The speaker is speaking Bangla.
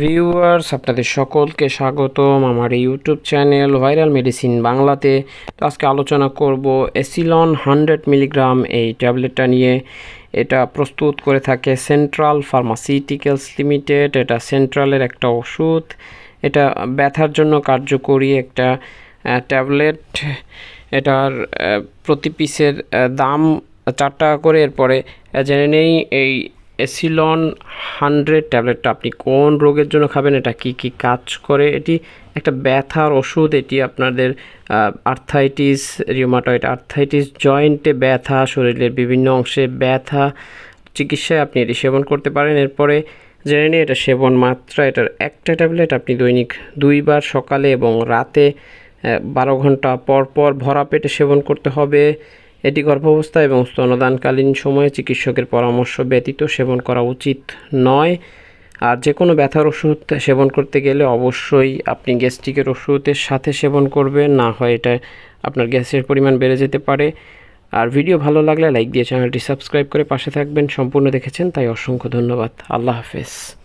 ভিউয়ার্স আপনাদের সকলকে স্বাগতম আমার ইউটিউব চ্যানেল ভাইরাল মেডিসিন বাংলাতে। আজকে আলোচনা করব এসিলন হান্ড্রেড মিলিগ্রাম এই ট্যাবলেটটা নিয়ে। এটা প্রস্তুত করে থাকে সেন্ট্রাল ফার্মাসিউটিক্যালস লিমিটেড এটা সেন্ট্রালের একটা ওষুধ। এটা ব্যথার জন্য কার্যকরী একটা ট্যাবলেট। এটার প্রতি পিসের দাম চার টাকা করে। এরপরে জেনে নেই, এই এসিলন হান্ড্রেড ট্যাবলেটটা আপনি কোন রোগের জন্য খাবেন? এটা কি কি কাজ করে? এটি একটা ব্যথার ওষুধ। এটি আপনাদের আর্থাইটিস রিউমাটয়েড আর্থাইটিস জয়েন্টে ব্যথা, শরীরের বিভিন্ন অংশে ব্যথা, চিকিৎসায় আপনি এটি সেবন করতে পারেন। এরপরে জেনে নিই, এটা সেবন মাত্রা। এটার একটা ট্যাবলেট আপনি দৈনিক দুইবার সকালে এবং রাতে বারো ঘণ্টা পর পর ভরা পেটে সেবন করতে হবে। এটি গর্ভাবস্থা এবং স্তনদানকালীন সময়ে চিকিৎসকের পরামর্শ ব্যতীত সেবন করা উচিত নয়। আর যে কোনো ব্যথার ওষুধ সেবন করতে গেলে অবশ্যই আপনি গ্যাস্ট্রিকের ওষুধের সাথে সেবন করবেন, না হয় এটা আপনার গ্যাসের পরিমাণ বেড়ে যেতে পারে। আর ভিডিও ভালো লাগলে লাইক দিয়ে চ্যানেলটি সাবস্ক্রাইব করে পাশে থাকবেন। সম্পূর্ণ দেখেছেন, তাই অসংখ্য ধন্যবাদ। আল্লাহ হাফেজ।